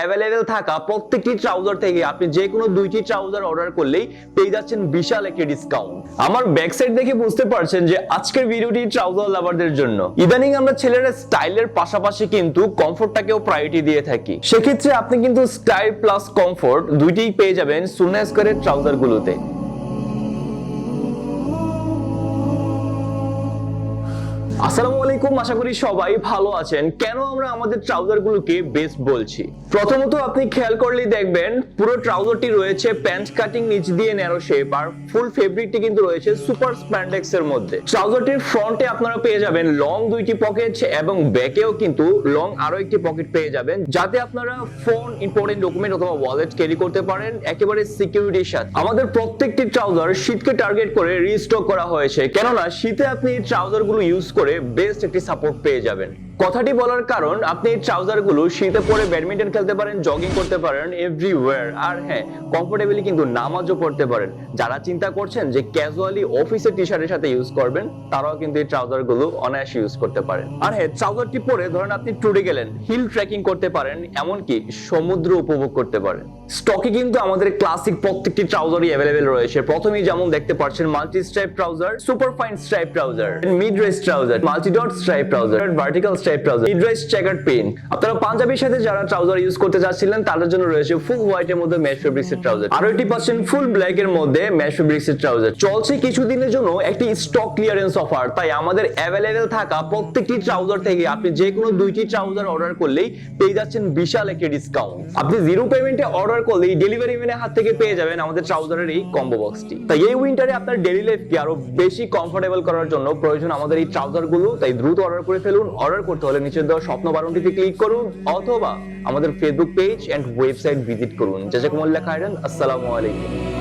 Available থাকা প্রত্যেকটি trouser থেকে আপনি যে কোনো দুইটি ট্রাউজার অর্ডার করলেই পেয়ে যাচ্ছেন বিশাল একটি ডিসকাউন্ট আমার ব্যাক সাইড দেখে বুঝতে পারছেন যে আজকের ভিডিওটি ট্রাউজার লাভারদের জন্য। ইদানিং আমরা ছেলেরা স্টাইলের পাশাপাশি কিন্তু কমফোর্টটাকেও প্রায়োরিটি দিয়ে থাকি। সেক্ষেত্রে আপনি কিন্তু স্টাইল প্লাস কমফোর্ট দুইটিই পেয়ে যাবেন সুন্না স্কোয়ারের ট্রাউজার আসসালামু আলাইকুম, আশা করি সবাই ভালো আছেন। কেন আমরা আমাদের ট্রাউজার গুলোকে বেস্ট বলছি? প্রথমত আপনি খেয়াল দেখবেন, পুরো ট্রাউজারটি রয়েছে প্যান্ট কাটিং নিচ দিয়ে ন্যারো শেপ আর ফুল ফেব্রিকটি কিন্তু রয়েছে সুপার স্প্যান্ডেক্স এর মধ্যে। ট্রাউজারটির ফ্রন্টে আপনারা পেয়ে যাবেন লং দুইটি পকেট এবং ব্যাকেও কিন্তু লং আরও একটি পকেট পেয়ে যাবেন, যাতে আপনারা ফোন ইম্পর্টেন্ট ডকুমেন্ট অথবা ওয়ালেট ক্যারি করতে পারেন, একেবারে সিকিউরিটির সাথে। আমাদের প্রত্যেকটি ট্রাউজার শীতকে টার্গেট করে রিস্টক করা হয়েছে। কেননা শীতে আপনি এই ট্রাউজারগুলো ইউজ করে বেস্ট একটি সাপোর্ট পেয়ে যাবেন। কথাটি বলার কারণ, আপনি এই ট্রাউজারগুলো শীতে পরে ব্যাডমিন্টন খেলতে পারেন জগিং করতে পারেন এভরিওয়্যার আর হ্যাঁ কমফোর্টেবলি কিন্তু নামাজও পড়তে পারেন। যারা চিন্তা করছেন যে ক্যাজুয়ালি অফিসের টি শার্টের সাথে ইউজ করবেন, তারাও কিন্তু এই ট্রাউজারগুলো অনায়াসে ইউজ করতে পারেন। আর হ্যাঁ ট্রাউজারটি পরে ধরেন আপনি ট্যুরে গেলেন হিল ট্রেকিং করতে পারেন, এমনকি সমুদ্র উপভোগ করতে পারেন। স্টকে কিন্তু আমাদের ক্লাসিক প্রত্যেকটি ট্রাউজারই অ্যাভেলেবেল রয়েছে। প্রথমেই যেমন দেখতে পাচ্ছেন multi stripe trouser super fine stripe trouser mid rise trouser multi dot stripe trouser vertical trouser mid rise checker pant আপনারা পাঞ্জাবির সাথে যারা ট্রাউজার ইউজ করতে যাচ্ছিলেন তাদের জন্য রয়েছে ফুল হোয়াইট এর মধ্যে ম্যাশ ফেব্রিক্স এর ট্রাউজার আরও পাচ্ছেন ফুল ব্ল্যাক এর মধ্যে ম্যাশ ফেব্রিক্স এর ট্রাউজার চলছে কিছুদিনের জন্য একটি স্টক ক্লিয়ারেন্স অফার তাই আমাদের অ্যাভেলেবেল থাকা প্রত্যেকটি ট্রাউজার থেকে আপনি যে কোনো দুইটি ট্রাউজার অর্ডার করলেই পেয়ে যাচ্ছেন বিশাল একটি ডিসকাউন্ট আপনি জিরো পেমেন্টে অর্ডার করলেই ডেলিভারি ম্যানের হাত থেকে পেয়ে যাবেন আমাদের ট্রাউজারের এই কম্বো বক্সটি তাই এই উইন্টারে আপনার ডেইলি লাইফকে আরও বেশি কমফোর্টেবল করার জন্য প্রয়োজন আমাদের এই ট্রাউজারগুলো তাই দ্রুত অর্ডার করে ফেলুন। অর্ডার করতে হলে নিচে দেওয়া স্বপ্ন বারণটিতে ক্লিক করুন অথবা আমাদের Facebook page and website visit করুন। জাজাকুমুল্লাহ খায়রান, আসসালামু আলাইকুম।